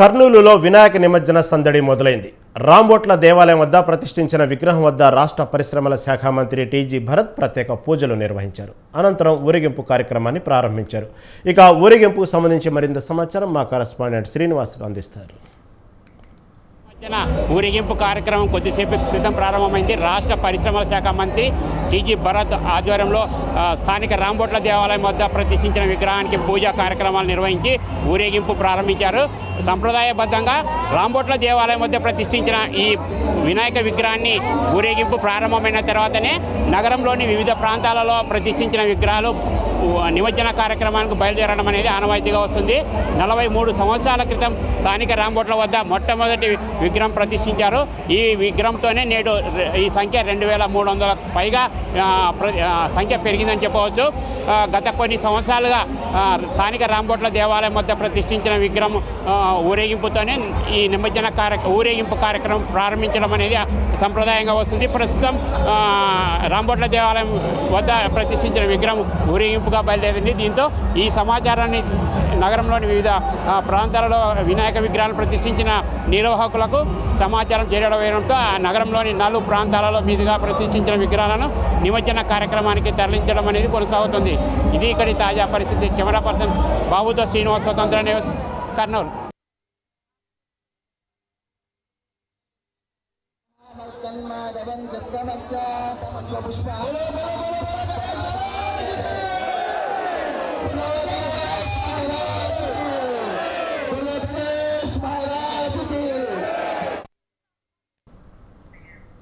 కర్నూలులో వినాయక నిమజ్జన సందడి మొదలైంది. రాంబోట్ల దేవాలయం వద్ద ప్రతిష్ఠించిన విగ్రహం వద్ద రాష్ట్ర పరిశ్రమల శాఖ మంత్రి టీజీ భరత్ ప్రత్యేక పూజలు నిర్వహించారు. అనంతరం ఊరేగింపు కార్యక్రమాన్ని ప్రారంభించారు. ఇక ఊరేగింపుకు సంబంధించి మరింత సమాచారం మా కరస్పాండెంట్ శ్రీనివాసులు అందిస్తారు. ఊరేగింపు కార్యక్రమం కొద్దిసేపు క్రితం ప్రారంభమైంది. రాష్ట్ర పరిశ్రమల శాఖ మంత్రి టీజీ భరత్ ఆధ్వర్యంలో స్థానిక రాంబోట్ల దేవాలయం వద్ద ప్రతిష్ఠించిన విగ్రహానికి పూజా కార్యక్రమాలు నిర్వహించి ఊరేగింపు ప్రారంభించారు. సంప్రదాయబద్ధంగా రాంబోట్ల దేవాలయం వద్ద ప్రతిష్ఠించిన ఈ వినాయక విగ్రహాన్ని ఊరేగింపు ప్రారంభమైన తర్వాతనే నగరంలోని వివిధ ప్రాంతాలలో ప్రతిష్ఠించిన విగ్రహాలు నిమజ్జన కార్యక్రమానికి బయలుదేరడం అనేది ఆనవాయితీగా వస్తుంది. నలభై మూడు సంవత్సరాల క్రితం స్థానిక రాంబోట్ల వద్ద మొట్టమొదటి విగ్రహం ప్రతిష్ఠించారు. ఈ విగ్రహంతోనే నేడు ఈ సంఖ్య రెండు వేల మూడు వందల పైగా ప్ర- సంఖ్య పెరిగిందని చెప్పవచ్చు. గత కొన్ని సంవత్సరాలుగా స్థానిక రాంబోట్ల దేవాలయం వద్ద ప్రతిష్ఠించిన విగ్రహం ఊరేగింపుతోనే ఈ నిమజ్జన కార్య ఊరేగింపు కార్యక్రమం ప్రారంభించడం అనేది సంప్రదాయంగా వస్తుంది. ప్రస్తుతం రాంబోట్ల దేవాలయం వద్ద ప్రతిష్ఠించిన విగ్రహం ఊరేగింపుగా బయలుదేరింది. దీంతో ఈ సమాచారాన్ని నగరంలోని వివిధ ప్రాంతాలలో వినాయక విగ్రహాలు ప్రతిష్ఠించిన నిర్వాహకులకు సమాచారం చేరవేయడంతో ఆ నగరంలోని నాలుగు ప్రాంతాలలో మీదుగా ప్రతిష్ఠించిన విగ్రహాలను నిమజ్జన కార్యక్రమానికి తరలించడం అనేది కొనసాగుతుంది. ఇది ఇక్కడి తాజా పరిస్థితి. కెమెరా పర్సన్ బాబుతో శ్రీనివాస్ స్వతంత్ర న్యూస్ కర్నూలు. పుష్ప